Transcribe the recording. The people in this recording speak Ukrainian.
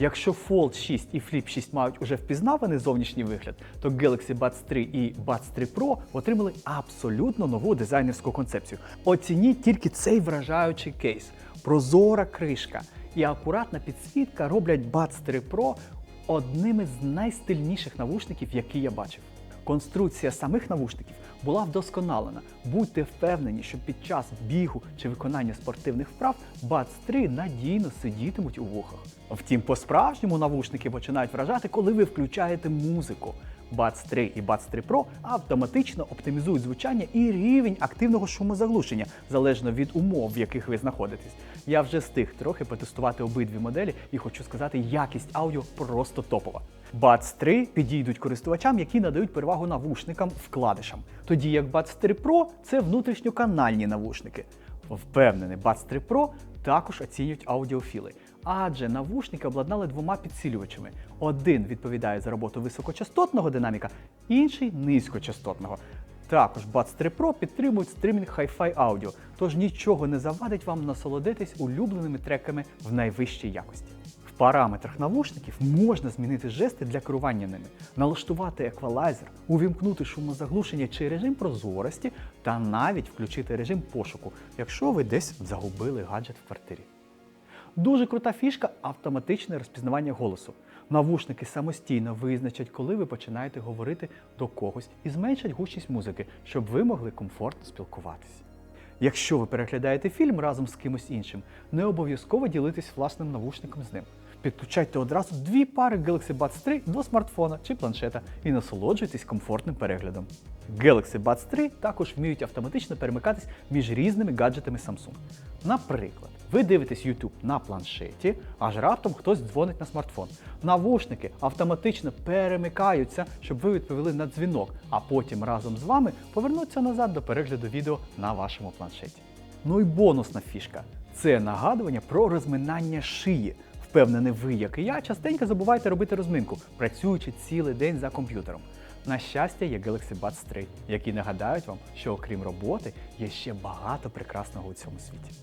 Якщо Fold 6 і Flip 6 мають уже впізнаваний зовнішній вигляд, то Galaxy Buds 3 і Buds 3 Pro отримали абсолютно нову дизайнерську концепцію. Оцініть тільки цей вражаючий кейс. Прозора кришка і акуратна підсвітка роблять Buds 3 Pro одними з найстильніших навушників, які я бачив. Конструкція самих навушників була вдосконалена. Будьте впевнені, що під час бігу чи виконання спортивних вправ Buds 3 надійно сидітимуть у вухах. Втім, по-справжньому навушники починають вражати, коли ви включаєте музику. Buds 3 і Buds 3 Pro автоматично оптимізують звучання і рівень активного шумозаглушення залежно від умов, в яких ви знаходитесь. Я вже встиг трохи потестувати обидві моделі і хочу сказати, якість аудіо просто топова. Buds 3 підійдуть користувачам, які надають перевагу навушникам вкладишам. Тоді як Buds 3 Pro це внутрішньоканальні навушники. Впевнений, Buds 3 Pro також оцінюють аудіофіли, адже навушники обладнали двома підсилювачами. Один відповідає за роботу високочастотного динаміка, інший низькочастотного. Також Buds 3 Pro підтримують стримінг Hi-Fi аудіо, тож нічого не завадить вам насолодитись улюбленими треками в найвищій якості. Параметрах навушників можна змінити жести для керування ними, налаштувати еквалайзер, увімкнути шумозаглушення чи режим прозорості та навіть включити режим пошуку, якщо ви десь загубили гаджет в квартирі. Дуже крута фішка автоматичне розпізнавання голосу. Навушники самостійно визначать, коли ви починаєте говорити до когось і зменшать гучність музики, щоб ви могли комфортно спілкуватись. Якщо ви переглядаєте фільм разом з кимось іншим, не обов'язково ділитись власним навушником з ним. Підключайте одразу дві пари Galaxy Buds 3 до смартфона чи планшета і насолоджуйтесь комфортним переглядом. Galaxy Buds 3 також вміють автоматично перемикатись між різними гаджетами Samsung. Наприклад, ви дивитесь YouTube на планшеті, аж раптом хтось дзвонить на смартфон. Навушники автоматично перемикаються, щоб ви відповіли на дзвінок, а потім разом з вами повернуться назад до перегляду відео на вашому планшеті. Ну і бонусна фішка це нагадування про розминання шиї. Впевнений, ви, як і я, частенько забуваєте робити розминку, працюючи цілий день за комп'ютером. На щастя, є Galaxy Buds 3, які нагадають вам, що окрім роботи є ще багато прекрасного у цьому світі.